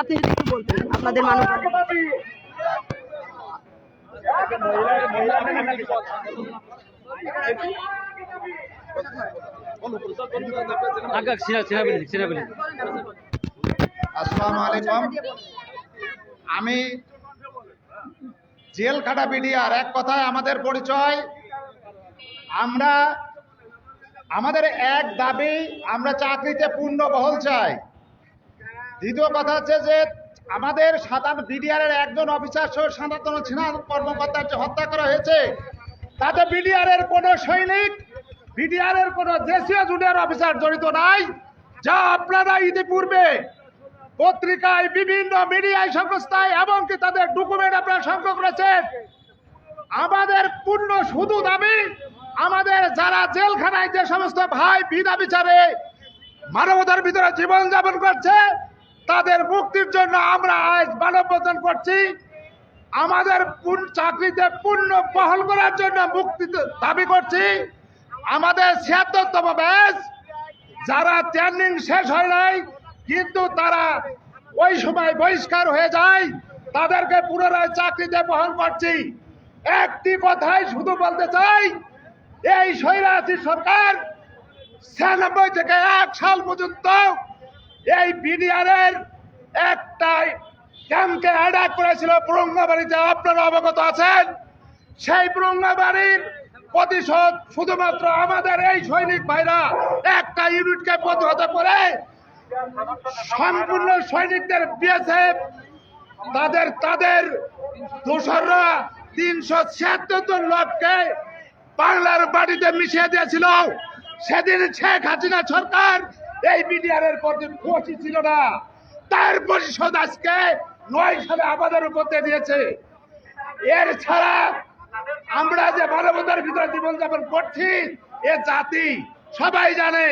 আপনি যদি একটু বলতেন আপনাদের মানব আমি জেল খাটা বিডিআর এক কথায় আমাদের পরিচয়। আমরা আমাদের এক দাবি আমরা চাকরিতে পূর্ণ বহল চাই। দ্বিতীয় কথা হচ্ছে যে আমাদের সাধারণ বিডিআর এর একজন অফিসার সহ সনাতন সিনহা কর্মকর্তার যে হত্যা করা হয়েছে, তাতে বিডিআর এর কোনো সৈনিক বিডিআর এর কোনো দেশীয় জুনিয়র অফিসার জড়িত নাই, যা আপনারা ইতিপূর্বে পত্রিকায় বিভিন্ন মিডিয়ায় সংস্থায় এমনকি তাদের ডকুমেন্ট আপনারা সংগ্রহ করেছেন। আমাদের পূর্ণ শুধু দাবি, আমাদের যারা জেলখানায় যে সমস্ত ভাই বিনা বিচারে মানবতার ভিতরে জীবন যাপন করছে তাদের মুক্তির জন্য আমরা আজ মানববন্ধন করছি। আমাদের চাকরিতে পূর্ণ বহল করার জন্য মুক্তি দাবি করছি। আমাদের ছিয়াত্তরতম ব্যাচ, যারা ট্রেনিং শেষ হয় নাই, কিন্তু তারা ওই সময় বহিষ্কার হয়ে যায়, তাদেরকে পুনরায় চাকরিতে বহন করছি। একটি কথাই শুধু বলতে চাই, এই স্বৈরাচী সরকার ছিয়ানব্বই থেকে এক সাল পর্যন্ত এই বিডিআরের একটাই ক্যাম্পকে অ্যাটাক করেছিল পুরঙ্গাবাড়িতে আপনারা অবগত আছেন, সেই পুরঙ্গাবাড়ির প্রতিশোধ শুধুমাত্র আমাদের এই সৈনিক ভাইরা একটা ইউনিটকে প্রতিহত করে সম্পূর্ণ সৈনিকদের বিএসএফ, তাদের তাদের দোসররা তিনশো ছিয়াত্তর লোককে বাংলার বাড়িতে মিশিয়ে দিয়েছিল। সেদিন শেখ হাসিনা সরকার এই বিডিআর এর প্রতি খুশি ছিল না। তার পরিশোধ আজকে নয় সালে আমাদের উপর দিয়ে দিয়েছে। এর ছাড়া আমরা যে মানবতার ভিতরে জীবনযাপন করছি, এ জাতি সবাই জানে,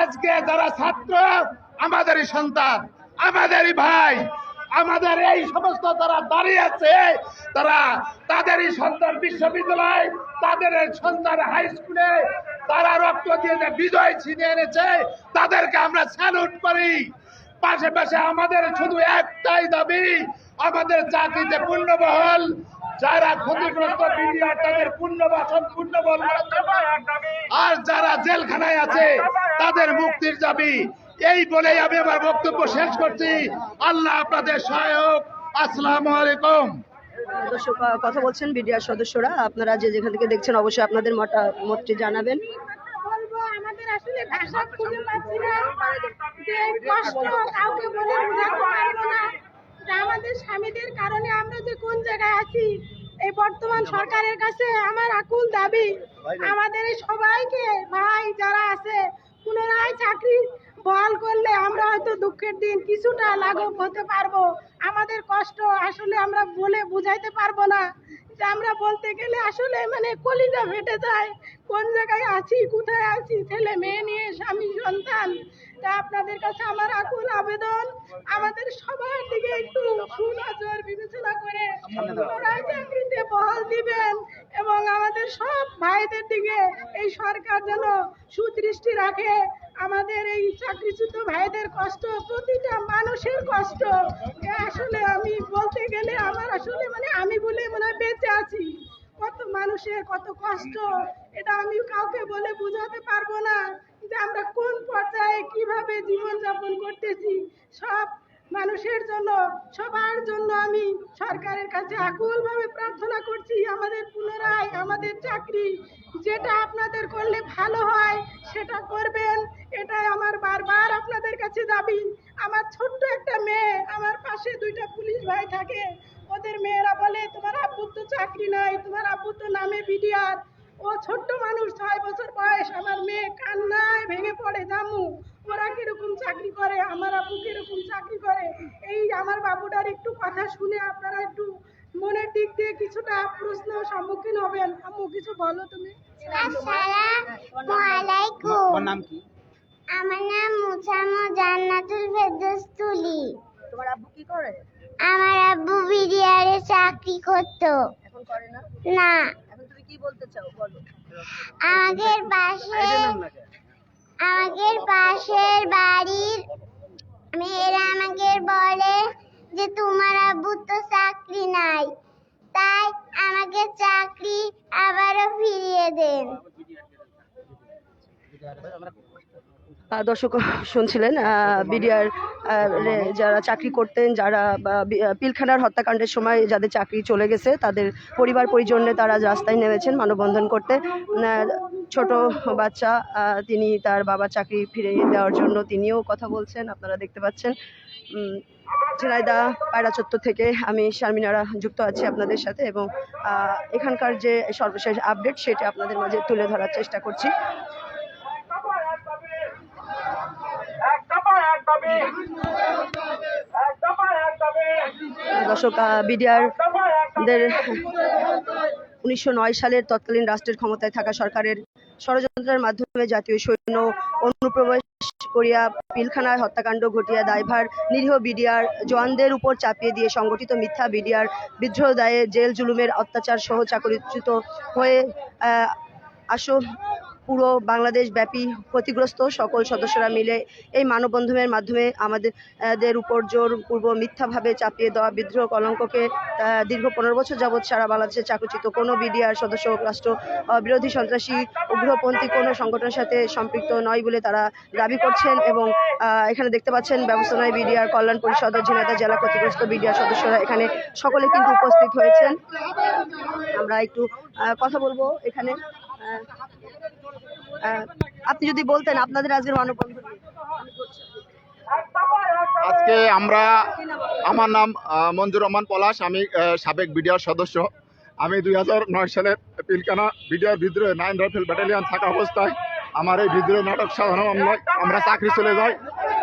আজকে যারা ছাত্র, আমাদেরই সন্তান, আমাদেরই ভাই, আমাদের এই সমস্ত যারা দাঁড়িয়ে আছে, তারা তাদেরই সন্তান বিশ্ববিদ্যালয়, তাদের সন্তান হাই স্কুলে তারা রক্ত দিয়ে বিজয় ছিনিয়ে এনেছে, তাদেরকে আমরা স্যালুট করি। পাশে পাশে আমাদের শুধু একটাই দাবি, আমাদের চাকরিতে পূর্ণবহল যারা ক্ষতিগ্রস্ত বিডিআর তাদের করার জন্য আর যারা জেলখানায় আছে, তাদের মুক্তির দাবি। এই বলেই আমি আমার বক্তব্য শেষ করছি। আল্লাহ আপনাদের সহায়ক। আসসালামু আলাইকুম। কথা বলছেন বিডিআর সদস্যরা। আপনারা যে যেখান থেকে দেখছেন, অবশ্যই আপনাদের মতামতটি জানাবেন। আসলে ভাষা খুঁজে পাচ্ছি না, যে কষ্ট কাউকে বলে বোঝাতে পারব না। আমাদের স্বামীদের কারণে আমরা যে কোন জায়গায় আছি এই বর্তমান সরকারের কাছে আমার আকুল দাবি। আমাদের সবাইকে, ভাই যারা আছে, পুনরায় চাকরি বহাল করলে আমরা হয়তো দুঃখের দিন কিছুটা লাঘব হতে পারব। আমাদের কষ্ট আসলে আমরা বলে বুঝাইতে পারব না। যে আমরা বলতে গেলে আসলে মানে কলিজা ফেটে যায়। কোন জায়গায় আছি? কোথায় আছি? ছেলে, মেয়ে নিয়ে স্বামী, সন্তান। তা আপনাদের কাছে আমার আকুল আবেদন। আমাদের সবার দিকে একটু সুনজর বিবেচনা করে ওরা চাকরিতে বহাল দিবেন এবং আমাদের সব ভাইদের দিকে এই সরকার যেন সুদৃষ্টি রাখে। আমাদের এই চাকরিচ্যুত ভাইদের কষ্ট, প্রতিটা মানুষের কষ্ট আসলে আমি বলতে গেলে আমার আসলে মানে আমি বলে মনে হয় বেঁচে আছি। কত মানুষের কত কষ্ট, এটা আমি কাউকে বলে বুঝাতে পারব না যে আমরা কোন পর্যায়ে কীভাবে জীবন যাপন করতেছি। সব মানুষের জন্য, সবার জন্য আমি সরকারের কাছে আকুলভাবে প্রার্থনা করছি আমাদের পুনরায় আমাদের চাকরি, যেটা আপনাদের করলে ভালো হয় সেটা করবেন। এটাই আমার বারবার আপনাদের কাছে দাবি। আমার ছোট্ট একটা মেয়ে, আমার পাশে দুইটা পুলিশ ভাই থাকে। ওদের মেয়েরা বলে, তোমার আব্বুর তো চাকরি নাই, তোমার আব্বুর তো নামে বিডিআর। ও ছোট্ট মানুষ, ছয় বছর বয়স। আমার মেয়ে কান্নায় ভেঙে পড়ে, জামু। ওরা কীরকম চাকরি করে আমার আব্বু কীরকম চাকরি করে? এই আমার বাবুটার একটু কথা শুনে আপনারা একটু মনের দিক দিয়ে কিছুটা প্রশ্ন সম্মুখীন হবেন। আম্মু কিছু বলো তুমি। আসসালামু আলাইকুম তোমার নাম কি? আমার নাম মুসাম্মদ জান্নাতুল ফেরদৌস তুলি। তোমার আব্বু কি করে? আমার আব্বু বিডিআরে চাকরি করতো। এখন করে না? না। এখন তুমি কি বলতে চাও? বলো। আমাদের পাশে আমাদের পাশের বাড়ির মেয়েরা আমাকে বলে যে তোমার আব্বু তো চাকরি নাই তাই আমাকে চাকরি আবারও ফিরিয়ে দেন। আহ, দর্শক শুনছিলেন বিডিআর যারা চাকরি করতেন যারা বা পিলখানার হত্যাকাণ্ডের সময় যাদের চাকরি চলে গেছে তাদের পরিবার পরিজনে তারা রাস্তায় নেমেছেন মানববন্ধন করতে। ছোট বাচ্চা তিনি তার বাবার চাকরি ফিরিয়ে দেওয়ার জন্য তিনিও কথা বলছেন আপনারা দেখতে পাচ্ছেন। ঝিনাইদা পায়রা চত্বর থেকে আমি শারমিনারা যুক্ত আছি আপনাদের সাথে এবং এখানকার যে সর্বশেষ আপডেট সেটা আপনাদের মাঝে তুলে ধরার চেষ্টা করছি। দর্শক বিডিআরদের উনিশশো নয় সালের তৎকালীন রাষ্ট্রের ক্ষমতায় থাকা সরকারের ষড়যন্ত্রের মাধ্যমে জাতীয় সৈন্য অনুপ্রবেশ করিয়া পিলখানায় হত্যাকাণ্ড ঘটিয়া দায়ভার নিরীহ বিডিআর জওয়ানদের উপর চাপিয়ে দিয়ে সংগঠিত মিথ্যা বিডিআর বিদ্রোহ দায়ে জেল জুলুমের অত্যাচার সহ চাকরিচ্যুত হয়ে আসো পুরো বাংলাদেশ ব্যাপী ক্ষতিগ্রস্ত সকল সদস্যরা মিলে এই মানববন্ধনের মাধ্যমে আমাদের উপর জোর পূর্ব মিথ্যাভাবে চাপিয়ে দেওয়া বিদ্রোহ কলঙ্ককে দীর্ঘ পনেরো বছর যাবৎ সারা বাংলাদেশে চাকরিচ্যুত কোনো বিডিআর সদস্য, রাষ্ট্র বিরোধী সন্ত্রাসী, উগ্রপন্থী কোনো সংগঠনের সাথে সম্পৃক্ত নয় বলে তারা দাবি করছেন এবং এখানে দেখতে পাচ্ছেন ব্যবস্থাপনায় বিডিআর কল্যাণ পরিষদ ও ঝিনাইদহ জেলা ক্ষতিগ্রস্ত বিডিআর সদস্যরা এখানে সকলে কিন্তু উপস্থিত হয়েছেন। আমরা একটু কথা বলব এখানে। আপনি যদি বলতেন আপনাদের আজকের মানববন্ধন আজকে আমরা, আমার নাম মঞ্জুর রহমান পলাশ, আমি সাবেক বিডিআর সদস্য। আমি দুই হাজার নয় সালের পিলকানা বিডিআর বিদ্রোহে নাইন রাইফেল ব্যাটালিয়ন থাকা অবস্থায় আমার এই বিদ্রোহ নাটক সাধারণ মামলায় আমরা চাকরি চলে যাই।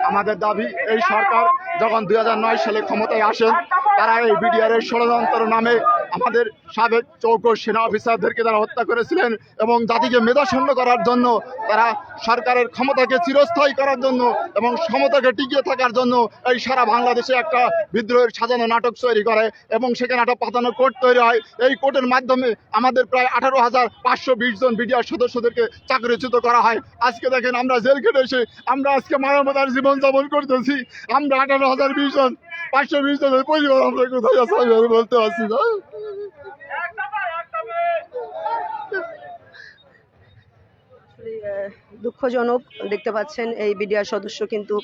আমাদের দাবি, এই সরকার যখন দুই সালে ক্ষমতায় আসেন তারা এই বিডিআর এর ষড়যন্ত্র নামে আমাদের সাবেক চৌকো সেনা অফিসারদেরকে তারা হত্যা করেছিলেন এবং জাতিকে মেধাশূন্য করার জন্য তারা সরকারের ক্ষমতাকে চিরস্থায়ী করার জন্য এবং ক্ষমতাকে টিকিয়ে থাকার জন্য এই সারা বাংলাদেশে একটা বিদ্রোহের সাজানো নাটক তৈরি করে এবং সেখানে একটা পাতানো কোর্ট তৈরি হয়। এই কোর্টের মাধ্যমে আমাদের প্রায় আঠারো হাজার পাঁচশো বিশ জন বিডিআর সদস্যদেরকে চাকরিচ্যুত করা হয়। আজকে দেখেন আমরা জেল কেটে এসে আমরা আজকে মানবতার জীবনযাপন করতেছি। আমরা আঠারো হাজার বিশ জন পাঁচশো বিশ পরিবার আমরা কোথায় আমি বলতে পারছি না। দুঃখজনক দেখতে পাচ্ছেন, এই বিডিআর সদস্য কিন্তু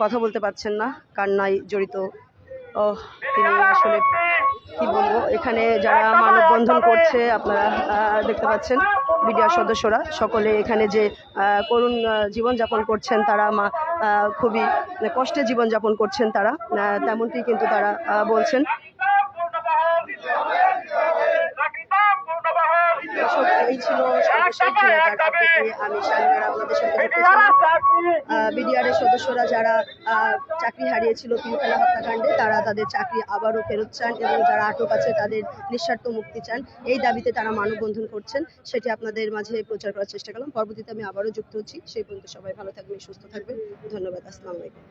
কথা বলতে পারছেন না কান্নায় জড়িত। তিনি আসলে কি বলব, এখানে যারা মানববন্ধন করছে, আপনারা দেখতে পাচ্ছেন বিডিআর সদস্যরা। সকলে এখানে যে করুণ জীবনযাপন করছেন, তারা মা খুবই কষ্টে জীবনযাপন করছেন তারা। তেমনটি কিন্তু তারা বলছেন। এই ছিল সর্বশেষ আমি আপনাদের সাথে বিডিআর সদস্যরা যারা চাকরি হারিয়েছিল পিলখানা হত্যাকাণ্ডে তারা তাদের চাকরি আবারও ফেরত চান এবং যারা আটক আছে তাদের নিঃস্বার্থ মুক্তি চান। এই দাবিতে তারা মানববন্ধন করছেন সেটি আপনাদের মাঝে প্রচার করার চেষ্টা করলাম। পরবর্তীতে আমি আবারও যুক্ত হচ্ছি। সেই পর্যন্ত সবাই ভালো থাকবেন সুস্থ থাকবেন। ধন্যবাদ আসসালামু আলাইকুম।